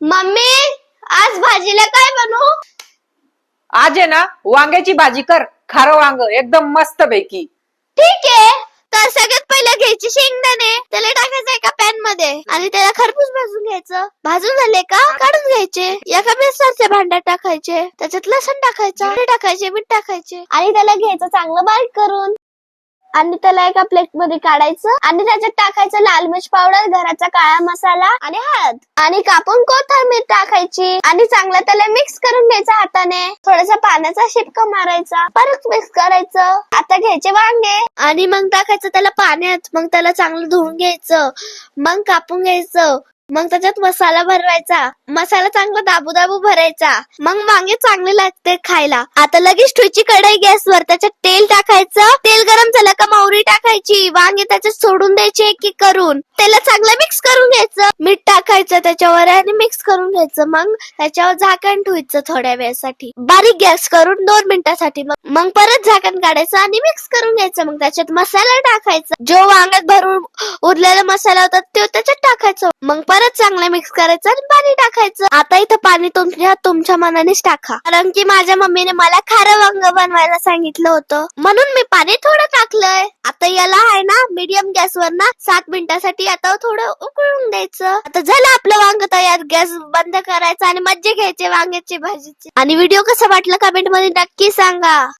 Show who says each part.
Speaker 1: Mummy आज भाजीला काय बनवू?
Speaker 2: आज आहे ना वांग्याची भाजी कर. खारं वांग एकदम मस्त पैकी
Speaker 1: ठीक आहे. तर सगळ्यात पहिलं घ्यायचे शेंगदाणे त्याला टाकायचं एका पॅनमध्ये आणि त्याला खरपूस भाजून घ्यायचं. भाजून झाले का काढून घ्यायचे. एका मिक्सरच्या भांड्यात टाकायचे. त्याच्यात लसूण टाकायचं टाकायचे मीठ टाकायचे. आणि त्याला घ्यायचं चांगलं बारीक करून. आणि त्याला एका प्लेटमध्ये काढायचं आणि त्याच्यात टाकायचं लाल मिर्च पावडर घराचा काळा मसाला आणि हळद. आणि कापून कोथिंबीर टाकायची आणि चांगलं त्याला मिक्स करून घ्यायचं हाताने. थोडासा पाण्याचा शिपका मारायचा. परत मिक्स करायचं. आता घ्यायचे वांगे. आणि मग टाकायचं त्याला पाण्यात. मग त्याला चांगलं धुवून घ्यायचं. मग कापून घ्यायचं. मग त्याच्यात मसाला भरवायचा. मसाला चांगला दाबू दाबू भरायचा. मग वांगे चांगले लागते खायला. आता लगेच ठेवायची कढई गॅसवर त्याच्यात तेल टाकायचं. तेल गरम झालं का मावरी टाकायची. वांगे त्याच्यात सोडून द्यायचे एक एक करून. त्याला चांगलं मिक्स करून घ्यायचं. मीठ टाकायचं त्याच्यावर आणि मिक्स करून घ्यायचं. मग त्याच्यावर झाकण ठेवायचं थोड्या वेळासाठी. बारीक गॅस करून दोन मिनिटासाठी. मग मग परत झाकण काढायचं आणि मिक्स करून घ्यायचं. मग त्याच्यात मसाला टाकायचा. जो वांग्यात भरून उरलेला मसाला होता तो त्याच्यात टाकायचा. मग परत चांगलं मिक्स करायचं आणि पाणी टाकायचं. आता इथं पाणी तुमच्या तुमच्या मनानेच टाका. कारण की माझ्या मम्मीने मला खारं वांग बनवायला सांगितलं होतं. म्हणून मी पाणी थोडं टाकलंय. आता याला आहे ना मीडियम गॅसवर ना सात मिनिटासाठी आता थोडं उकळून द्यायचं. आता झालं आपलं वांग तयार. गॅस बंद करायचा आणि मज्जे घ्यायचे वांग्याची भाजीची. आणि व्हिडिओ कसा वाटला कमेंटमध्ये नक्की सांगा.